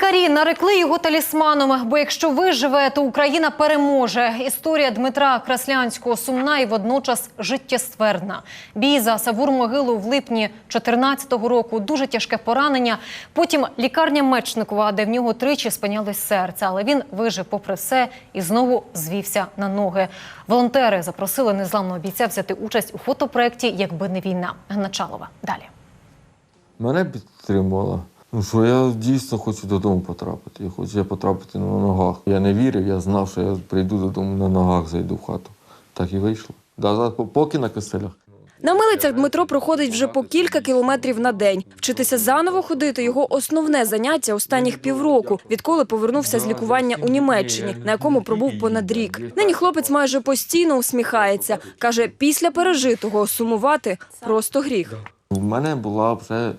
Лікарі нарекли його талісманом, бо якщо виживе, то Україна переможе. Історія Дмитра Краслянського сумна і водночас життєствердна. Бій за Савур-могилу в липні 14-го року, дуже тяжке поранення. Потім лікарня Мечникова, де в нього тричі спинялось серце. Але він вижив попри все і знову звівся на ноги. Волонтери запросили незламного бійця взяти участь у фотопроекті Якби не війна. Ганна Чалова. Далі. Мене підтримувала. Ну що я дійсно хочу додому потрапити. Я хочу я потрапити на ногах. Я не вірив, я знав, що я прийду додому на ногах, зайду в хату. Так і вийшло. Да, поки на киселях. На милицях Дмитро проходить вже по кілька кілометрів на день. Вчитися заново ходити його основне заняття останніх півроку, відколи повернувся з лікування у Німеччині, на якому пробув понад рік. Нині хлопець майже постійно усміхається. каже, після пережитого сумувати просто гріх. У мене була вже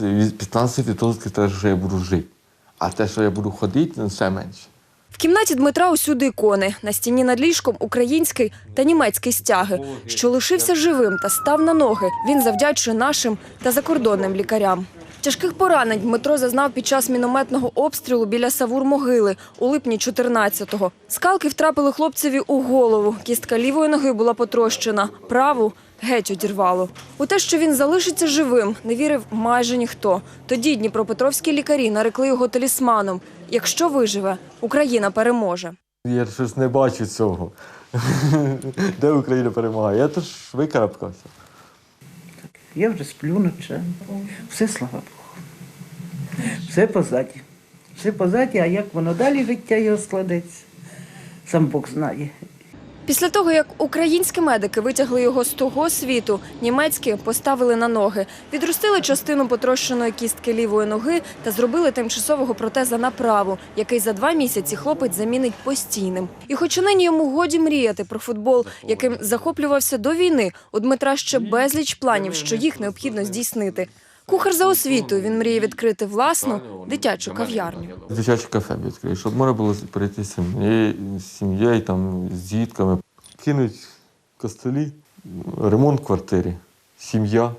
від 15% те, що я буду жити. А те, що я буду ходити, ну, все менше. В кімнаті Дмитра усюди ікони. На стіні над ліжком український та німецький стяги. Що лишився живим та став на ноги, він завдячує нашим та закордонним лікарям. Тяжких поранень Дмитро зазнав під час мінометного обстрілу біля Савур-могили у липні 14-го. Скалки втрапили хлопцеві у голову. Кістка лівої ноги була потрощена, праву геть одірвало. У те, що він залишиться живим, не вірив майже ніхто. Тоді дніпропетровські лікарі нарекли його талісманом. Якщо виживе, Україна переможе. Я щось не бачу цього. Де Україна перемагає? Я теж викарабкався. Я вже сплю ночами. Все слава Богу. Все позаді. Все позаді, а як воно далі життя його складеться, сам Бог знає. Після того, як українські медики витягли його з того світу, німецькі поставили на ноги, відростили частину потрощеної кістки лівої ноги та зробили тимчасового протеза на праву, який за два місяці хлопець замінить постійним. І хоч нині йому годі мріяти про футбол, яким захоплювався до війни, у Дмитра ще безліч планів, що їх необхідно здійснити. Кухар за освітою він мріє відкрити власну дитячу кав'ярню. Дитяче кафе відкрию, щоб можна було прийти з сім'єю, там, з дітками, кинуть костелі, ремонт квартири, сім'я.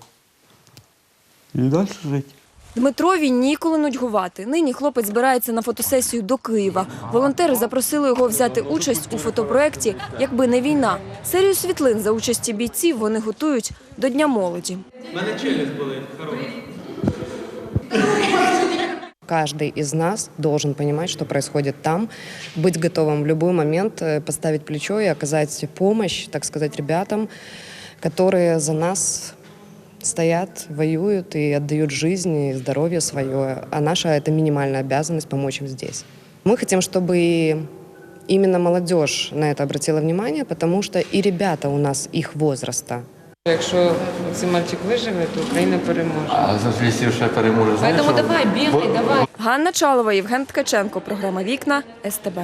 І далі жити. Дмитрові ніколи нудьгувати. Нині хлопець збирається на фотосесію до Києва. Волонтери запросили його взяти участь у фотопроекті «Якби не війна». Серію світлин за участі бійців вони готують до Дня молоді. Каждый из нас должен понимать, что происходит там, быть готовым в любой момент э, подставить плечо и оказать помощь, так сказать, ребятам, которые за нас стоят, воюют и отдают жизнь и здоровье свое. А наша это минимальная обязанность помочь им здесь. Мы хотим, чтобы именно молодежь на это обратила внимание, потому что и ребята у нас их возраста, Якщо цей мальчик виживе, то Україна переможе. А за якщо ще переможе, знаєш, Поэтому що- давай, бігай, давай. Ганна Чалова, Євген Ткаченко. Програма «Вікна» СТБ.